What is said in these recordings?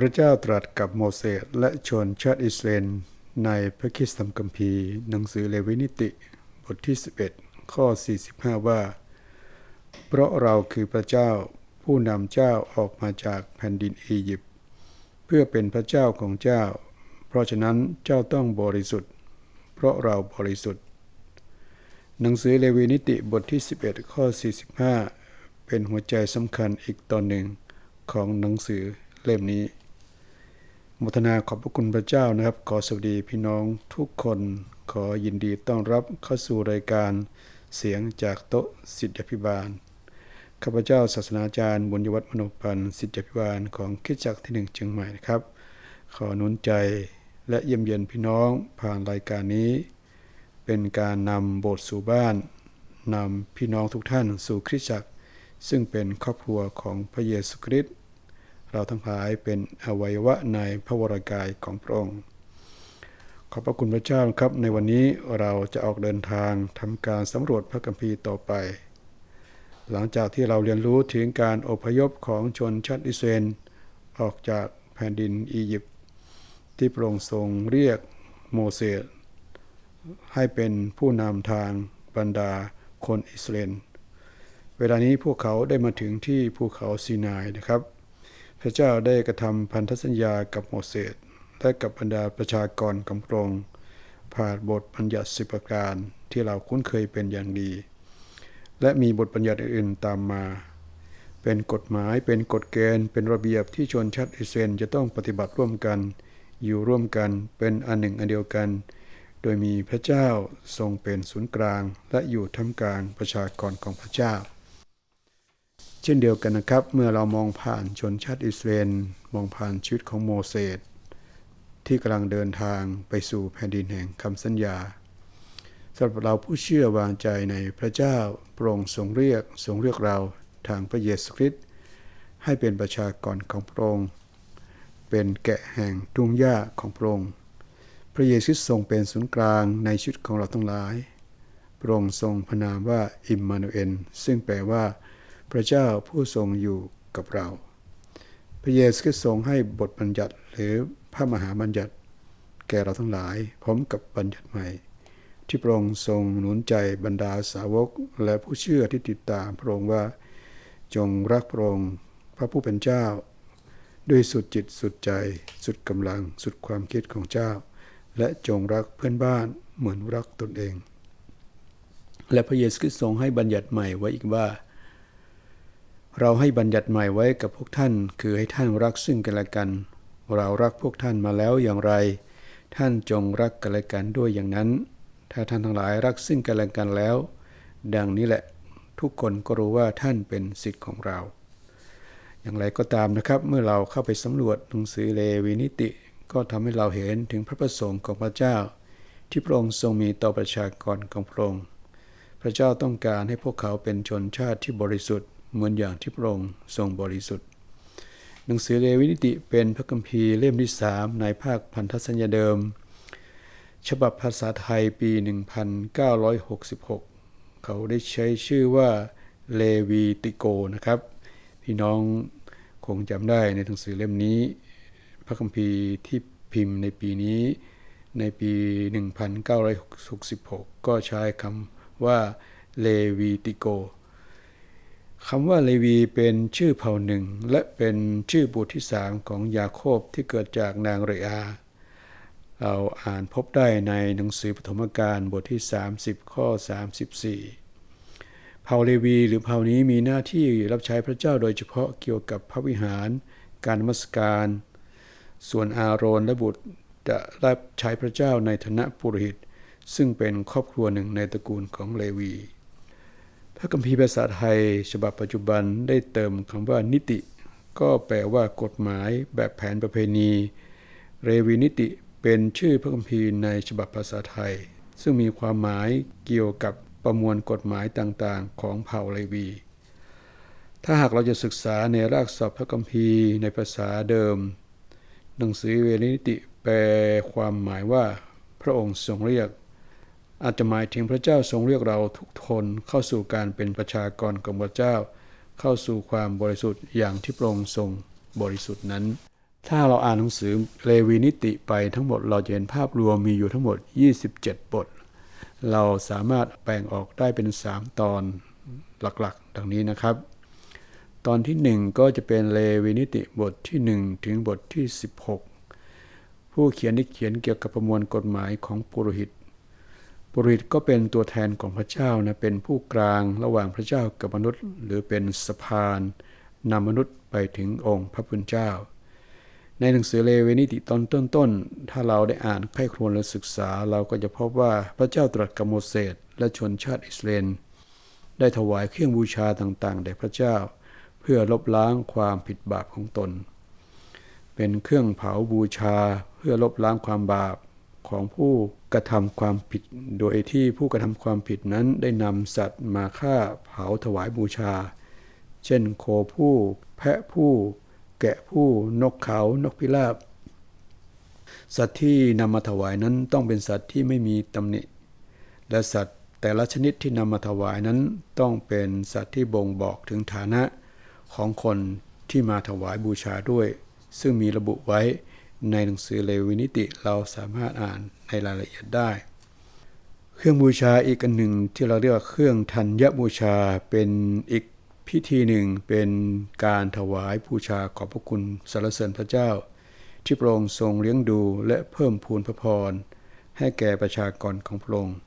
พระเจ้าตรัสกับโมเสสและชนชาติอิสราเอลในพระคริสตธรรมคัมภีหนังสือเลวีนิติ บทที่ 11 ข้อ 45 ว่า เพราะเราคือพระเจ้าผู้นำเจ้าออกมาจากแผ่นดินอียิปต์เพื่อเป็นพระเจ้าของเจ้า เพราะฉะนั้นเจ้าต้องบริสุทธิ์ เพราะเราบริสุทธิ์ หนังสือเลวีนิติบทที่ 11 ข้อ 45 เป็นหัวใจสำคัญอีกตอนหนึ่งของหนังสือเล่มนี้ มทนาขอบพระคุณพระเจ้านะครับ ขอสวัสดีพี่น้องทุกคน ขอยินดีต้อนรับเข้าสู่รายการเสียงจากโต๊ะสิทธิพิบาลข้าพเจ้าศาสนาจารย์บุญยวัฒน์มโนพันธ์สิทธิพิบาลของคริดจักรที่หนึ่งเชียงใหม่นะครับ ขอหนุนใจและเยี่ยมเยียนพี่น้องผ่านรายการนี้ เป็นการนำโบสถ์สู่บ้านนำพี่น้องทุกท่านสู่คริสตจักร ซึ่งเป็นครอบครัวของพระเยซูคริสต์ เราทั้งหลายเป็นอวัยวะในพระวรากายของพระองค์ขอบพระคุณพระเจ้าครับ ในวันนี้เราจะออกเดินทางทำการสำรวจพระคัมภีร์ต่อไป หลังจากที่เราเรียนรู้ถึงการอพยพของชนชาติอิสเอลออกจากแผ่นดินอียิปต์ที่พระองค์ทรงเรียกโมเสสให้เป็นผู้นำทางบรรดาคนอิสราเอลเวลานี้พวกเขาได้มาถึงที่ภูเขาซีนายนะครับ พระเจ้าได้กระทำพันธสัญญากับโมเสสและกับบรรดาประชากรกำพรงผ่านบทบัญญัติสิบประการที่เราคุ้นเคยเป็นอย่างดี และมีบทบัญญัติอื่นๆตามมา เป็นกฎหมายเป็นกฎเกณฑ์ เป็นระเบียบที่ชนชาติอิสราเอลจะต้องปฏิบัติร่วมกัน อยู่ร่วมกันเป็นอันหนึ่งอันเดียวกัน โดยมีพระเจ้าทรงเป็นศูนย์กลาง และอยู่ท่ามกลางประชากรของพระเจ้า เช่นเดียวกันนะครับ เมื่อเรามองผ่านชนชาติอิสราเอลมองผ่านชีวิตของโมเสสที่กำลังเดินทางไปสู่แผ่นดินแห่งคำสัญญาสำหรับเราผู้เชื่อวางใจในพระเจ้าโปร่งทรงเรียกทรงเรียกเราทางพระเยซูคริสต์ให้เป็นประชากรของพระองค์เป็นแกะแห่งทุ่งหญ้าของพระองค์พระเยซูทรงเป็นศูนย์กลางในชีวิตของเราทั้งหลายพระองค์ทรงพระนามว่าอิมมานูเอลซึ่งแปลว่า พระเจ้าผู้ทรงอยู่กับเรา พระเยซูคริสต์ทรงให้บทบัญญัติหรือพระมหาบัญญัติ แก่เราทั้งหลาย พร้อมกับบัญญัติใหม่ ที่พระองค์ทรงหนุนใจบรรดาสาวกและผู้เชื่อที่ติดตามพระองค์ว่า จงรักพระองค์พระผู้เป็นเจ้า ด้วยสุดจิตสุดใจ สุดกำลังสุดความคิดของเจ้า และจงรักเพื่อนบ้านเหมือนรักตนเอง และพระเยซูคริสต์ทรงให้บัญญัติใหม่ไว้อีกว่า เราให้บัญญัติใหม่ไว้กับพวกท่าน คือให้ท่านรักซึ่งกันและกัน เรารักพวกท่านมาแล้วอย่างไร ท่านจงรักกันและกันด้วยอย่างนั้น ถ้าท่านทั้งหลายรักซึ่งกันและกันแล้ว ดังนี้แหละทุกคนก็รู้ว่าท่านเป็นสิทธิ์ของเรา อย่างไรก็ตามนะครับเมื่อเราเข้าไปสำรวจหนังสือเลวีนิติ ก็ทำให้เราเห็นถึงพระประสงค์ของพระเจ้า ที่พระองค์ทรงมีต่อประชากรของพระองค์พระเจ้าต้องการให้พวกเขาเป็นชนชาติที่บริสุทธิ์ เหมือนอย่างที่พระองค์ทรงบริสุทธิ์ หนังสือเลวีนิติเป็นพระคัมภีร์เล่มที่สามในภาคพันธสัญญาเดิม ฉบับภาษาไทยปี 1966 เขาได้ใช้ชื่อว่าเลวีติโกนะครับ พี่น้องคงจำได้ในหนังสือเล่มนี้ พระคัมภีร์ที่พิมพ์ในปีนี้ในปี 1966 ก็ใช้คำว่าเลวีติโก คำว่าเลวีเป็นชื่อเผ่าหนึ่ง และเป็นชื่อบุตรที่สามของยาโคบที่เกิดจากนางเรอา เราอ่านพบได้ในหนังสือปฐมกาลบทที่ 30 ข้อ 34 เผ่าเลวีหรือเผ่านี้มีหน้าที่รับใช้พระเจ้าโดยเฉพาะเกี่ยวกับพระวิหาร การนมัสการ ส่วนอาโรนและบุตรจะรับใช้พระเจ้าในฐานะปุโรหิต ซึ่งเป็นครอบครัวหนึ่งในตระกูลของเลวี พระคัมภีร์ภาษาไทย ฉบับปัจจุบันได้เติมคำว่านิติ ก็แปลว่ากฎหมายแบบแผนประเพณี เรวีนิติเป็นชื่อพระคัมภีร์ในฉบับภาษาไทย ซึ่งมีความหมายเกี่ยวกับประมวลกฎหมายต่างๆ ของเผ่าเลวี ถ้าหากเราจะศึกษาในรากศัพท์พระคัมภีร์ในภาษาเดิม หนังสือเวรนิติแปลความหมายว่า พระองค์ทรงเรียก อาจจะหมายถึงพระเจ้าทรงเรียกเราทุกคนเข้าสู่การเป็นประชากรของพระเจ้า เข้าสู่ความบริสุทธิ์อย่างที่พระองค์ทรงบริสุทธิ์นั้น ถ้าเราอ่านหนังสือเลวีนิติไปทั้งหมดเราจะเห็นภาพรวมมีอยู่ทั้งหมด 27 บท เราสามารถแบ่งออกได้เป็น 3 ตอนหลักๆ ดังนี้นะครับ ตอนที่ 1 ก็จะเป็นเลวีนิติบทที่ 1 ถึงบทที่ 16 ผู้เขียนได้เขียนเกี่ยวกับประมวลกฎหมายของปุโรหิต ปุริตก็เป็นตัวแทนของพระเจ้านะเป็นผู้กลางระหว่างพระเจ้ากับมนุษย์ หรือเป็นสะพานนำมนุษย์ไปถึงองค์พระผู้เป็นเจ้า ในหนังสือเลวีนิติตอนต้นๆถ้าเราได้อ่านใคร่ครวญและศึกษา เราก็จะพบว่าพระเจ้าตรัสกับโมเสสและชนชาติอิสราเอลได้ถวายเครื่องบูชาต่างๆแด่พระเจ้า เพื่อลบล้างความผิดบาปของตน เป็นเครื่องเผาบูชาเพื่อลบล้างความบาป ของผู้กระทำความผิด โดยที่ผู้กระทำความผิดนั้นได้นำสัตว์มาฆ่าเผาถวายบูชา เช่นโคผู้ แพะผู้ แกะผู้นกเขา นกพิราบ สัตว์ที่นำมาถวายนั้นต้องเป็นสัตว์ที่ไม่มีตำหนิ และสัตว์แต่ละชนิดที่นำมาถวายนั้นต้องเป็นสัตว์ที่บ่งบอกถึงฐานะของคนที่มาถวายบูชาด้วย ซึ่งมีระบุไว้ ในหนังสือเลวินิติเราสามารถอ่านในรายละเอียดได้ เครื่องบูชาอีกอันหนึ่งที่เราเรียกว่าเครื่องธัญบูชาเป็นอีกพิธีหนึ่งเป็นการถวายบูชาขอบพระคุณสรรเสริญพระเจ้า ที่พระองค์ทรงเลี้ยงดูและเพิ่มพูนพระพรให้แก่ประชากรของพระองค์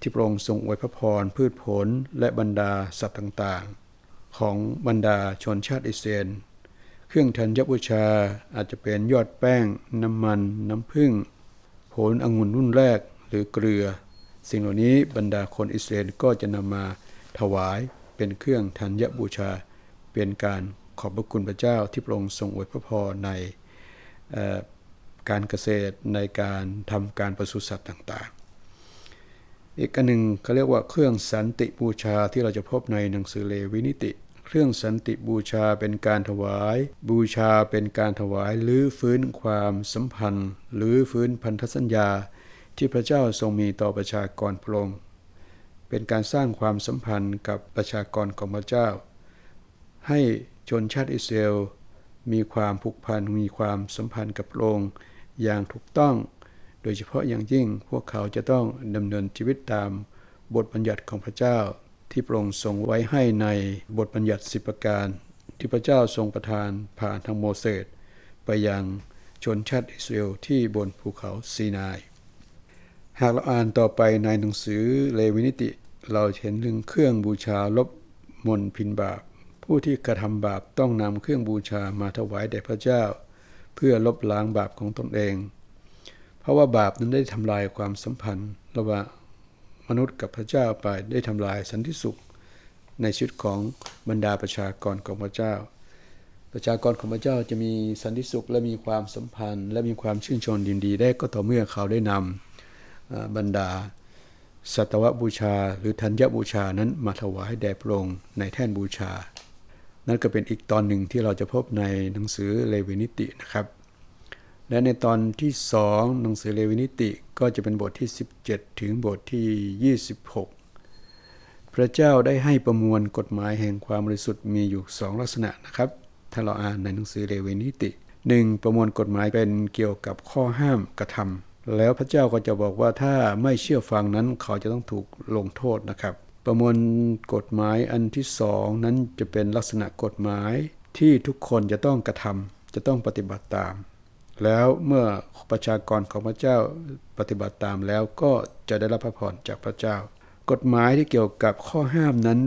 ที่พระองค์ทรงอวยพระพรพืชผลและบรรดาสัตว์ต่างๆ ของบรรดาชนชาติอิสราเอล เครื่องธัญบูชาอาจจะเป็นยอดแป้ง น้ำมัน น้ำผึ้งผลองุ่นรุ่นแรกหรือเกลือ สิ่งเหล่านี้บรรดาคนอิสราเอลก็จะนำมาถวายเป็นเครื่องธัญบูชา เป็นการขอบพระคุณพระเจ้าที่พระองค์ทรงอวยพระพรในการเกษตรในการทำการปศุสัตว์ต่างๆ อีกอันหนึ่งเขาเรียกว่าเครื่องสันติบูชาที่เราจะพบในหนังสือเลวินิติ เครื่องสันติบูชาเป็นการถวาย บูชาเป็นการถวายหรือฟื้นความสัมพันธ์ หรือฟื้นพันธสัญญา ที่พระเจ้าทรงมีต่อประชากรพระองค์เป็นการสร้างความสัมพันธ์กับประชากรของพระเจ้า ให้ชนชาติอิสราเอลมีความผูกพันมีความสัมพันธ์กับพระองค์อย่างถูกต้อง โดยเฉพาะอย่างยิ่งพวกเขาจะต้องดำเนินชีวิตตามบทบัญญัติของพระเจ้า ที่พระองค์ทรงไว้ให้ในบทบัญญัติสิบประการ ที่พระเจ้าทรงประทานผ่านทางโมเสสไปยังชนชาติอิสราเอลที่บนภูเขาซีนาย หากเราอ่านต่อไปในหนังสือเลวินิติ เราเห็นถึงเครื่องบูชาลบมนพินบาป ผู้ที่กระทำบาปต้องนำเครื่องบูชามาถวายแด่พระเจ้า เพื่อลบล้างบาปของตนเอง เพราะว่าบาปนั้นได้ทำลายความสัมพันธ์ระหว่าง มนุษย์กับพระเจ้าไปได้ทำลายสันติสุข ในชีวิตของบรรดาประชากรของพระเจ้า ประชากรของพระเจ้าจะมีสันติสุขและมีความสัมพันธ์ และมีความชื่นชมยินดีได้ก็ต่อเมื่อเขาได้นำบรรดาสัตวบูชา หรือธัญบูชานั้นมาถวายแด่พระองค์ในแท่นบูชา นั่นก็เป็นอีกตอนหนึ่งที่เราจะพบในหนังสือเลวินิตินะครับ และในตอนที่สองหนังสือเลวินิติก็จะเป็นบทที่ 17 ถึงบทที่ 26 พระเจ้าได้ให้ประมวลกฎหมายแห่งความบริสุทธิ์มีอยู่2ลักษณะนะครับ ถ้าเราอ่านในหนังสือเลวินิติ 1. ประมวลกฎหมายเป็นเกี่ยวกับข้อห้ามกระทำแล้วพระเจ้าก็จะบอกว่าถ้าไม่เชื่อฟังนั้นเขาจะต้องถูกลงโทษนะครับ ประมวลกฎหมายอันที่สองนั้นจะเป็นลักษณะกฎหมายที่ทุกคนจะต้องกระทำจะต้องปฏิบัติตาม แล้วเมื่อประชากรของพระเจ้าปฏิบัติตามแล้วก็จะได้รับพระพรจากพระเจ้า กฎหมายที่เกี่ยวกับข้อห้ามนั้น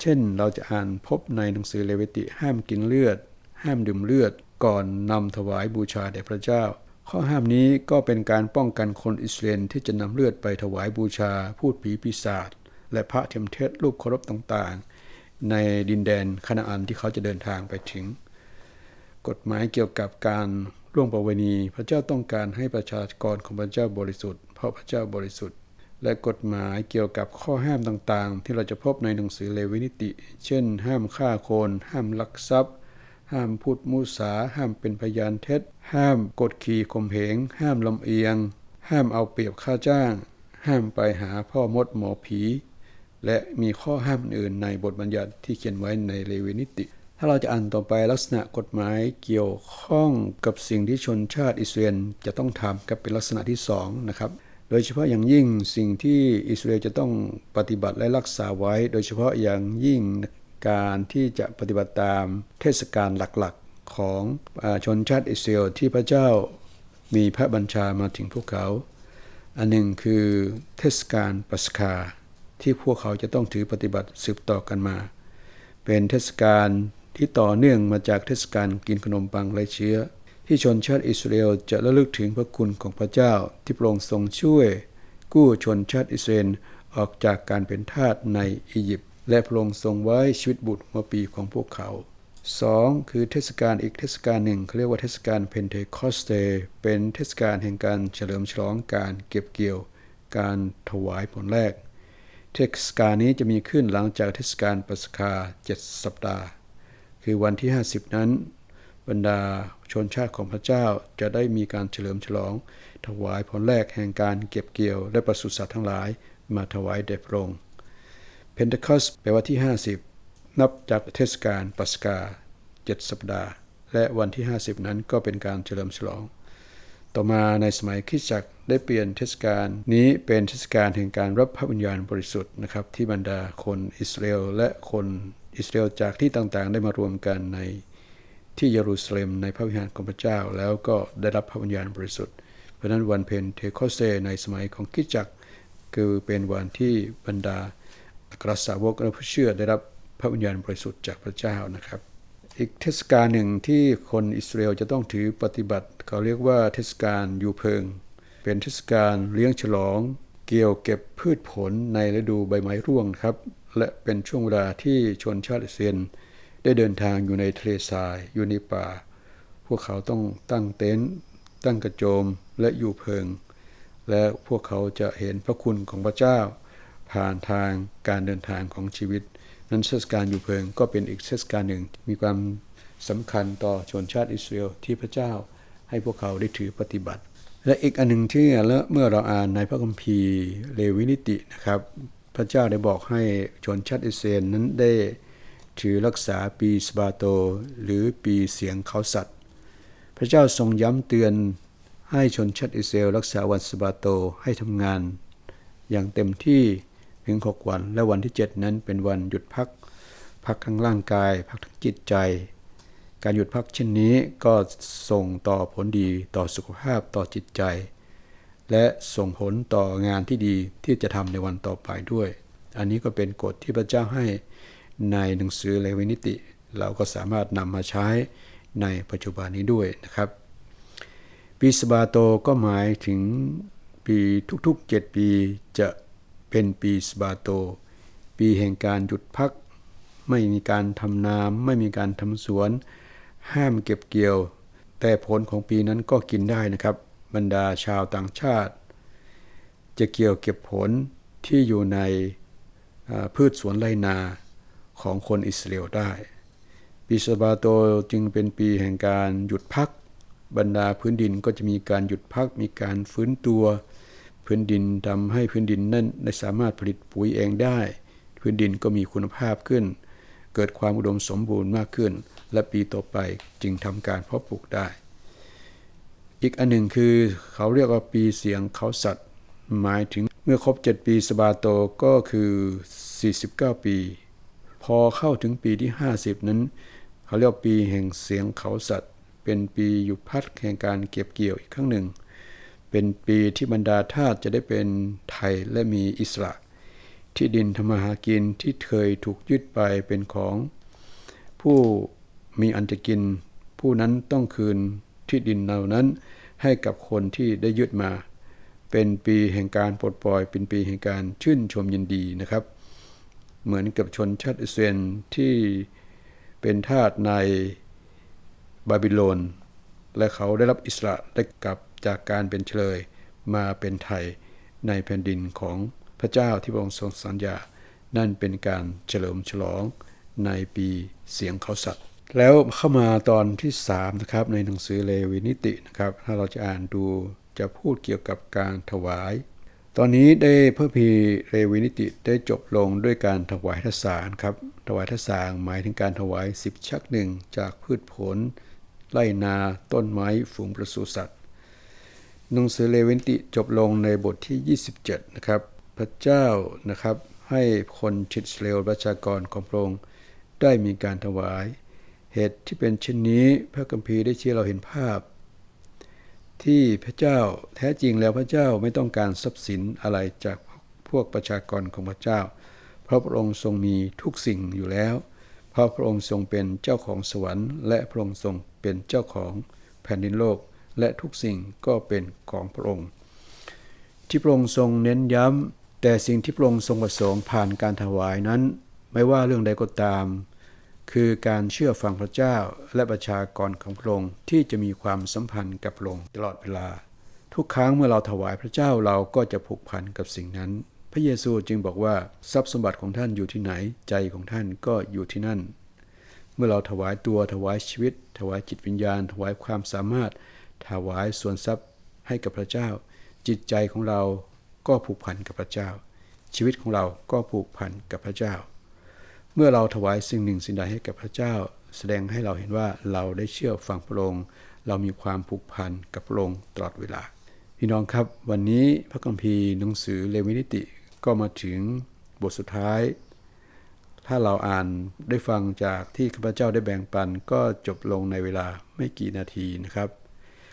เช่นเราจะอ่านพบในหนังสือเลวิติห้ามกินเลือด ห้ามดื่มเลือด ก่อนนำถวายบูชาแด่พระเจ้า ข้อห้ามนี้ก็เป็นการป้องกันคนอิสราเอลที่จะนำเลือดไปถวายบูชา พูดผีปีศาจและพระเทมเทศรูปเคารพต่างๆ ในดินแดนคณาอันที่เขาจะเดินทางไปถึง กฎหมายเกี่ยวกับการ ร่วงประเวณี พระเจ้าต้องการให้ประชากรของพระเจ้าบริสุทธิ์ เพราะพระเจ้าบริสุทธิ์ และกฎหมายเกี่ยวกับข้อห้ามต่างๆ ที่เราจะพบในหนังสือเลวินิติ เช่น ห้ามฆ่าคน ห้ามลักทรัพย์ ห้ามพูดมุสา ห้ามเป็นพยานเท็จ ห้ามกดขี่ข่มเหง ห้ามลำเอียง ห้ามเอาเปรียบค่าจ้าง ห้ามไปหาพ่อมดหมอผี และมีข้อห้ามอื่นในบทบัญญัติที่เขียนไว้ในเลวินิติ ถ้าเราจะอ่านต่อไปลักษณะกฎหมายเกี่ยวข้องกับสิ่งที่ชนชาติอิสราเอลจะต้องทำกับเป็นลักษณะที่สองนะครับโดยเฉพาะอย่างยิ่งสิ่งที่อิสราเอลจะต้องปฏิบัติและรักษาไว้ โดยเฉพาะอย่างยิ่งการที่จะปฏิบัติตามเทศกาลหลักๆของอชนชาติอิสราเอลที่พระเจ้ามีพระบัญชามาถึงพวกเขา อันหนึ่งคือเทศกาลปัสกาที่พวกเขาจะต้องถือปฏิบัติสืบต่อกันมา เป็นเทศกาล ที่ต่อเนื่องมาจากเทศกาลกินขนมปังไรเชื้อ ที่ชนชาติอิสราเอลจะระลึกถึงพระคุณของพระเจ้าที่พระองค์ทรงช่วย กู้ชนชาติอิสราเอลออกจากการเป็นทาสในอียิปต์และพระองค์ทรงไว้ชีวิตบุตรมาปีของพวกเขา 2. คือเทศกาลอีกเทศกาลหนึ่งเขาเรียกว่าเทศกาลเพนเทคอสเตเป็นเทศกาลแห่งการเฉลิมฉลองการเก็บเกี่ยว การถวายผลแรก เทศกาลนี้จะมีขึ้นหลังจากเทศกาลปัสกาเจ็ดสัปดาห์ คือวันที่ 50 นั้น บรรดาชนชาติของพระเจ้าจะได้มีการเฉลิมฉลอง ถวายผลแรกแห่งการเก็บเกี่ยว และประสุสัตว์ทั้งหลายมาถวายแด่พระองค์เพนเทคอสแปลว่าที่ 50 นับจากเทศกาลปัสกาเจ็ดสัปดาห์ และวันที่ 50 นั้นก็เป็นการเฉลิมฉลอง ต่อมาในสมัยคริสตจักรได้เปลี่ยนเทศกาลนี้เป็นเทศกาลแห่งการรับพระวิญญาณบริสุทธิ์นะครับที่บรรดาคนอิสราเอลและคน อิสราเอลจากที่ต่างๆ ได้มารวมกันในที่เยรูซาเล็มในพระวิหารของพระเจ้า แล้วก็ได้รับพระวิญญาณบริสุทธิ์ เพราะนั้นวันเพนเทโคสเตในสมัยของคริสตจักคือเป็นวันที่บรรดาอัครสาวกและผู้เชื่อได้รับพระวิญญาณบริสุทธิ์จากพระเจ้านะครับ อีกเทศกาลหนึ่งที่คนอิสราเอลจะต้องถือปฏิบัติ เขาเรียกว่าเทศกาลยูเพิง เป็นเทศกาลเลี้ยงฉลอง เกี่ยวเก็บพืชผลในฤดูใบไม้ร่วงครับ และเป็นช่วงเวลาที่ชนชาติอิสราเอลได้เดินทางอยู่ในทะเลทรายอยู่ในป่า พวกเขาต้องตั้งเต็นท์ตั้งกระโจมและอยู่เพิง และพวกเขาจะเห็นพระคุณของพระเจ้า ผ่านทางการเดินทางของชีวิต นั้นเทศกาลอยู่เพิงก็เป็นอีกเทศกาลหนึ่ง มีความสำคัญต่อชนชาติอิสราเอลที่พระเจ้าให้พวกเขาได้ถือปฏิบัติ และอีกอันหนึ่งที่และเมื่อเราอ่านในพระคัมภีร์เลวินิตินะครับ พระเจ้าได้บอกให้ชนชาติอิสราเอลนั้นได้ถือรักษาปีสบาโต หรือปีเสียงเขาสัตว์ พระเจ้าทรงย้ำเตือนให้ชนชาติอิสราเอลรักษาวันสบาโตให้ทำงาน อย่างเต็มที่ถึงหกวันและวันที่ 7 นั้นเป็นวันหยุดพัก พักทั้งร่างกาย พักทั้งจิตใจ การหยุดพักเช่นนี้ก็ส่งต่อผลดีต่อสุขภาพต่อจิตใจ และส่งผลต่องานที่ดีที่จะทำในวันต่อไปด้วย อันนี้ก็เป็นกฎที่พระเจ้าให้ในหนังสือเลวินิติ เราก็สามารถนำมาใช้ในปัจจุบันนี้ด้วยนะครับ ปีสบาโตก็หมายถึงปีทุกๆ 7 ปีจะเป็นปีสบาโต ปีแห่งการหยุดพัก ไม่มีการทำนาไม่มีการทำสวน ห้ามเก็บเกี่ยว แต่ผลของปีนั้นก็กินได้นะครับ บรรดาชาวต่างชาติ จะเกี่ยวเก็บผลที่อยู่ในพืชสวนไรนาของคนอิสราเอลได้ปีสบาโตจึงเป็นปีแห่งการหยุดพัก บรรดาพื้นดินก็จะมีการหยุดพักมีการฟื้นตัว พื้นดินทำให้พื้นดินนั้นได้สามารถผลิตปุ๋ยเองได้ พื้นดินก็มีคุณภาพขึ้น เกิดความอุดมสมบูรณ์มากขึ้น และปีต่อไปจึงทำการเพาะปลูกได้ อีกอันหนึ่งคือเขาเรียกว่าปีเสียงเขาสัตว์ หมายถึงเมื่อครบ 7 ปีสบาโตก็คือ 49 ปี พอเข้าถึงปีที่ 50 นั้น เขาเรียกปีแห่งเสียงเขาสัตว์ เป็นปีหยุดพักแห่งการเก็บเกี่ยวอีกครั้งหนึ่ง เป็นปีที่บรรดาทาสจะได้เป็นไทยและมีอิสระ ที่ดินธรรมหากินที่เคยถูกยึดไปเป็นของ ผู้มีอันจะกิน ผู้นั้นต้องคืน ที่ดินเหล่านั้น ให้กับคนที่ได้ยึดมา เป็นปีแห่งการปลดปล่อย เป็นปีแห่งการชื่นชมยินดีนะครับ เหมือนกับชนชาติอิสราเอลที่เป็นทาสในบาบิโลน และเขาได้รับอิสระได้กลับจากการเป็นเฉลยมาเป็นไทยในแผ่นดินของพระเจ้าที่พระองค์ทรงสัญญา นั่นเป็นการเฉลิมฉลองในปีเสียงเขาสัตว แล้วเข้ามาตอนที่3นะครับในหนังสือเลวินิตินะครับถ้าเราจะอ่านดูจะพูดเกี่ยวกับการถวาย ตอนนี้ได้พระพีเรวินิติได้จบลงด้วยการถวายทศารครับถวายทศารหมายถึงการถวายสิบชักหนึ่งจากพืชผลไร่นาต้นไม้ฝูงประสูสัตว์หนังสือเลวินติจบลงในบทที่ 27 นะครับ พระเจ้านะครับให้คนชิดเลวประชากรของพระองค์ได้มีการถวาย เหตุที่เป็นเช่นนี้พระคัมภีร์ได้ชี้เราเห็นภาพ ที่พระเจ้าแท้จริงแล้วพระเจ้าไม่ต้องการทรัพย์สินอะไรจากพวกประชากรของพระเจ้า เพราะพระองค์ทรงมีทุกสิ่งอยู่แล้ว เพราะพระองค์ทรงเป็นเจ้าของสวรรค์ และพระองค์ทรงเป็นเจ้าของแผ่นดินโลก และทุกสิ่งก็เป็นของพระองค์ ที่พระองค์ทรงเน้นย้ำแต่สิ่งที่พระองค์ทรงประสงค์ผ่านการถวายนั้น ไม่ว่าเรื่องใดก็ตาม คือการเชื่อฟังพระเจ้าและประชากรของพระองค์ที่จะมีความสัมพันธ์กับพระองค์ตลอดเวลา ทุกครั้งเมื่อเราถวายพระเจ้าเราก็จะผูกพันกับสิ่งนั้น พระเยซูจึงบอกว่าทรัพย์สมบัติของท่านอยู่ที่ไหนใจของท่านก็อยู่ที่นั่น เมื่อเราถวายตัวถวายชีวิต ถวายจิตวิญญาณ ถวายความสามารถ ถวายส่วนทรัพย์ให้กับพระเจ้า จิตใจของเราก็ผูกพันกับพระเจ้า ชีวิตของเราก็ผูกพันกับพระเจ้า เมื่อเราถวายสิ่งหนึ่งสิ่งใดให้กับพระเจ้า แสดงให้เราเห็นว่าเราได้เชื่อฟังพระองค์ เรามีความผูกพันกับพระองค์ตลอดเวลา พี่น้องครับ วันนี้พระคัมภีร์หนังสือเลวินิติก็มาถึงบทสุดท้าย ถ้าเราอ่านได้ฟังจากที่ข้าพเจ้าได้แบ่งปันก็จบลงในเวลาไม่กี่นาทีนะครับ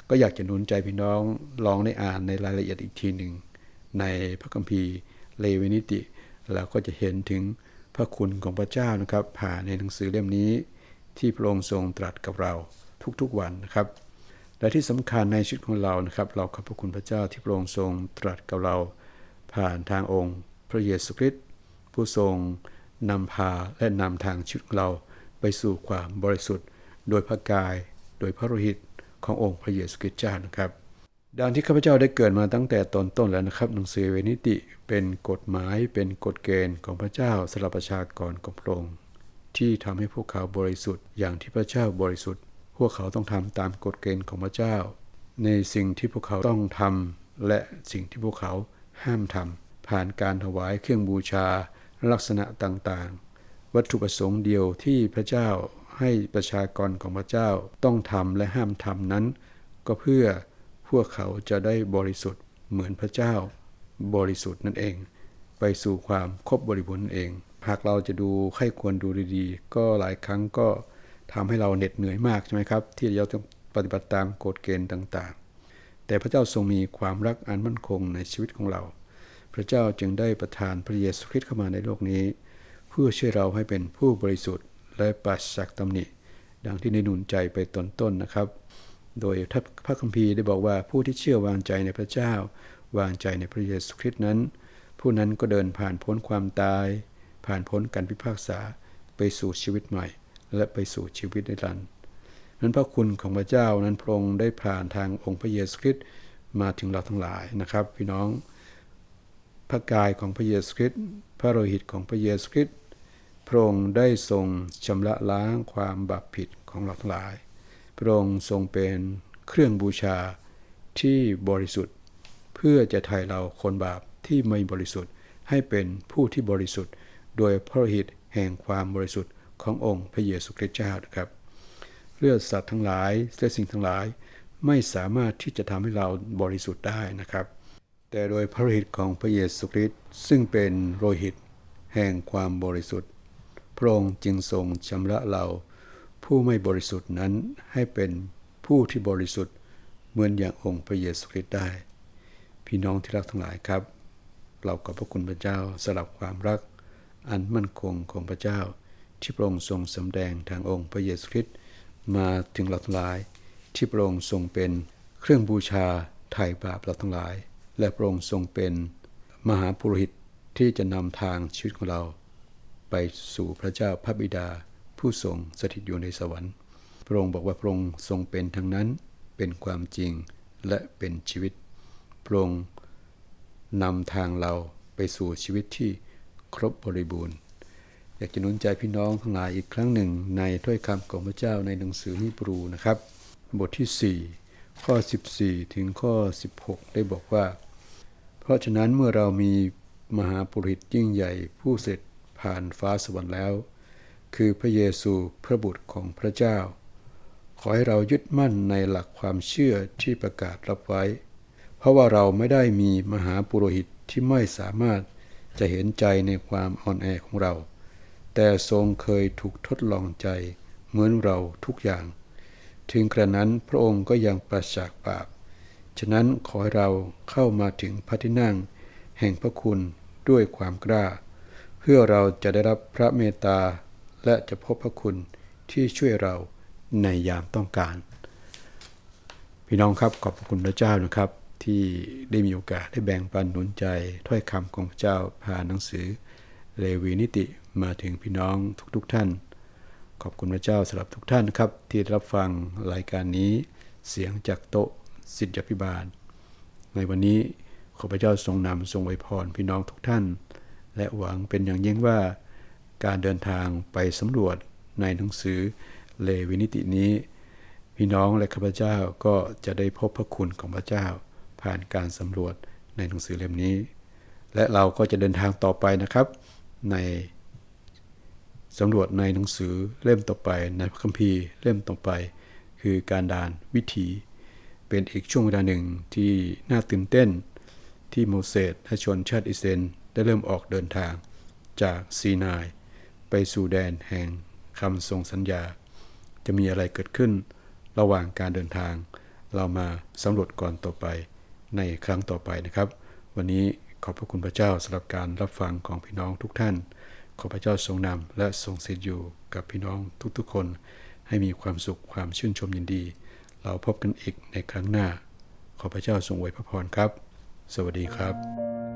ก็อยากจะหนุนใจพี่น้องลองได้อ่านในรายละเอียดอีกทีหนึ่งในพระคัมภีร์เลวินิติเราก็จะเห็นถึง พระคุณของพระเจ้านะครับ ผ่านในหนังสือเล่มนี้ ที่พระองค์ทรงตรัสกับเราทุกๆวันนะครับ และที่สำคัญในชีวิตของเรานะครับ เราขอบพระคุณพระเจ้าที่พระองค์ทรงตรัสกับเรา ผ่านทางองค์ พระเยซูคริสต์ผู้ทรงนำพาและนำทางชีวิตของเราไปสู่ความบริสุทธิ์ โดยพระกาย โดยพระโลหิตขององค์พระเยซูคริสต์เจ้านะครับ ดังที่ข้าพเจ้าได้เกิดมาตั้งแต่ตอนต้นแล้วนะครับ หนังสือเวนิติเป็นกฎหมายเป็นกฎเกณฑ์ของพระเจ้าสำหรับประชากรของพระองค์ที่ทำให้พวกเขาบริสุทธิ์อย่างที่พระเจ้าบริสุทธิ์ พวกเขาต้องทำตามกฎเกณฑ์ของพระเจ้า ในสิ่งที่พวกเขาต้องทำและสิ่งที่พวกเขาห้ามทำผ่านการถวายเครื่องบูชา ลักษณะต่างๆ วัตถุประสงค์เดียวที่พระเจ้าให้ประชากรของพระเจ้าต้องทำและห้ามทำนั้น ก็เพื่อ พวกเขาจะได้บริสุทธิ์เหมือนพระเจ้า บริสุทธิ์นั่นเอง ไปสู่ความครบบริบูรณ์นั่นเอง หากเราจะดูใครควรดูดีๆ ก็หลายครั้งก็ทำให้เราเหน็ดเหนื่อยมากใช่ไหมครับ ที่เราต้องปฏิบัติตามกฎเกณฑ์ต่างๆ แต่พระเจ้าทรงมีความรักอันมั่นคงในชีวิตของเรา พระเจ้าจึงได้ประทานพระเยซูคริสต์เข้ามาในโลกนี้ เพื่อช่วยเราให้เป็นผู้บริสุทธิ์และปราศจากตำหนิ ดังที่ได้หนุนใจไปตอนต้นนะครับ โดยพระคัมภีร์ได้บอกว่าผู้ที่เชื่อวางใจในพระเจ้า วางใจในพระเยซูคริสต์นั้น ผู้นั้นก็เดินผ่านพ้นความตาย ผ่านพ้นการพิพากษาไปสู่ชีวิตใหม่ และไปสู่ชีวิตนิรันดร์นั้นพระคุณของพระเจ้านั้นพระองค์ได้ผ่านทางองค์พระเยซูคริสต์มาถึงเราทั้งหลายนะครับ พี่น้องพระกายของพระเยซูคริสต์พระโลหิตของพระเยซูคริสต์พระองค์ได้ทรงชำระล้างความบาปผิดของเราทั้งหลาย พระองค์ทรงเป็นเครื่องบูชาที่บริสุทธิ์ เพื่อจะไถ่เราคนบาปที่ไม่บริสุทธิ์ให้เป็นผู้ที่บริสุทธิ์ โดยพระหิตแห่งความบริสุทธิ์ขององค์พระเยซูคริสต์เจ้านะครับเลือดสัตว์ทั้งหลายและสิ่งทั้งหลายไม่สามารถที่จะทำให้เราบริสุทธิ์ได้นะครับ แต่โดยพระหิตของพระเยซูคริสต์ซึ่งเป็นโลหิต แห่งความบริสุทธิ์ พระองค์จึงทรงชำระเรา ผู้ไม่บริสุทธิ์นั้นให้เป็นผู้ที่บริสุทธิ์เหมือนอย่างองค์พระเยซูคริสต์ได้ พี่น้องที่รักทั้งหลายครับ เราขอบพระคุณพระเจ้าสำหรับความรัก อันมั่นคงของพระเจ้า ที่พระองค์ทรงสำแดงทางองค์พระเยซูคริสต์มาถึงเราทั้งหลาย ที่พระองค์ทรงเป็นเครื่องบูชาไถ่บาปเราทั้งหลาย และพระองค์ทรงเป็นมหาปุโรหิตที่จะนำทางชีวิตของเรา ไปสู่พระเจ้าพระบิดา ผู้ทรงสถิตอยู่ในสวรรค์ พระองค์บอกว่าพระองค์ทรงเป็นทั้งนั้นเป็นความจริงและเป็นชีวิต พระองค์นำทางเราไปสู่ชีวิตที่ครบบริบูรณ์ อยากจะนุนใจพี่น้องทั้งหลายอีกครั้งหนึ่ง ในถ้อยคำของพระเจ้าในหนังสือฮีบรูนะครับ บทที่ 4 ข้อ 14 ถึงข้อ 16 ได้บอกว่า เพราะฉะนั้นเมื่อเรามีมหาปุริตยิ่งใหญ่ผู้เสร็จผ่านฟ้าสวรรค์แล้ว คือพระเยซูพระบุตรของพระเจ้า ขอให้เรายึดมั่นในหลักความเชื่อที่ประกาศรับไว้ เพราะว่าเราไม่ได้มีมหาปุโรหิตที่ไม่สามารถจะเห็นใจในความอ่อนแอของเรา แต่ทรงเคยถูกทดลองใจเหมือนเราทุกอย่าง ถึงกระนั้นพระองค์ก็ยังประจากบาป ฉะนั้นขอให้เราเข้ามาถึงพระที่นั่ง แห่งพระคุณด้วยความกล้า เพื่อเราจะได้รับพระเมตตา และจะพบพระคุณที่ช่วยเราในยามต้องการ พี่น้องครับขอบพระคุณพระเจ้านะครับ ที่ได้มีโอกาสได้แบ่งปันหนุนใจถ้อยคำของพระเจ้าผ่านหนังสือเลวีนิติมาถึงพี่น้องทุกๆทท่าน ขอบคุณพระเจ้าสำหรับทุกท่านครับ ที่รับฟังรายการนี้เสียงจากโต๊ะสิทธิพิบาล ในวันนี้ขอพระเจ้าทรงนำทรงไวยพรพี่น้องทุกท่าน และหวังเป็นอย่างยิ่งว่า การเดินทางไปสำรวจในหนังสือเลวินิตินี้ พี่น้องและข้าพเจ้าก็จะได้พบพระคุณของพระเจ้า ผ่านการสำรวจในหนังสือเล่มนี้ และเราก็จะเดินทางต่อไปนะครับ ในสำรวจในหนังสือเล่มต่อไปในพระคัมภีร์เล่มต่อไป คือการดานวิถี เป็นอีกช่วงเวลาหนึ่งที่น่าตื่นเต้น ที่โมเสสและชนชาติอิสเอลได้เริ่มออกเดินทางจากซีนาย ไปสู่แดนแห่งคำทรงสัญญา จะมีอะไรเกิดขึ้นระหว่างการเดินทาง เรามาสำรวจก่อนต่อไปในครั้งต่อไปนะครับ วันนี้ขอบพระคุณพระเจ้าสำหรับการรับฟังของพี่น้องทุกท่าน ขอพระเจ้าทรงนำและทรงสิทธิอยู่กับพี่น้องทุกๆคน ให้มีความสุขความชื่นชมยินดี เราพบกันอีกในครั้งหน้า ขอพระเจ้าทรงอวยพระพรครับ สวัสดีครับ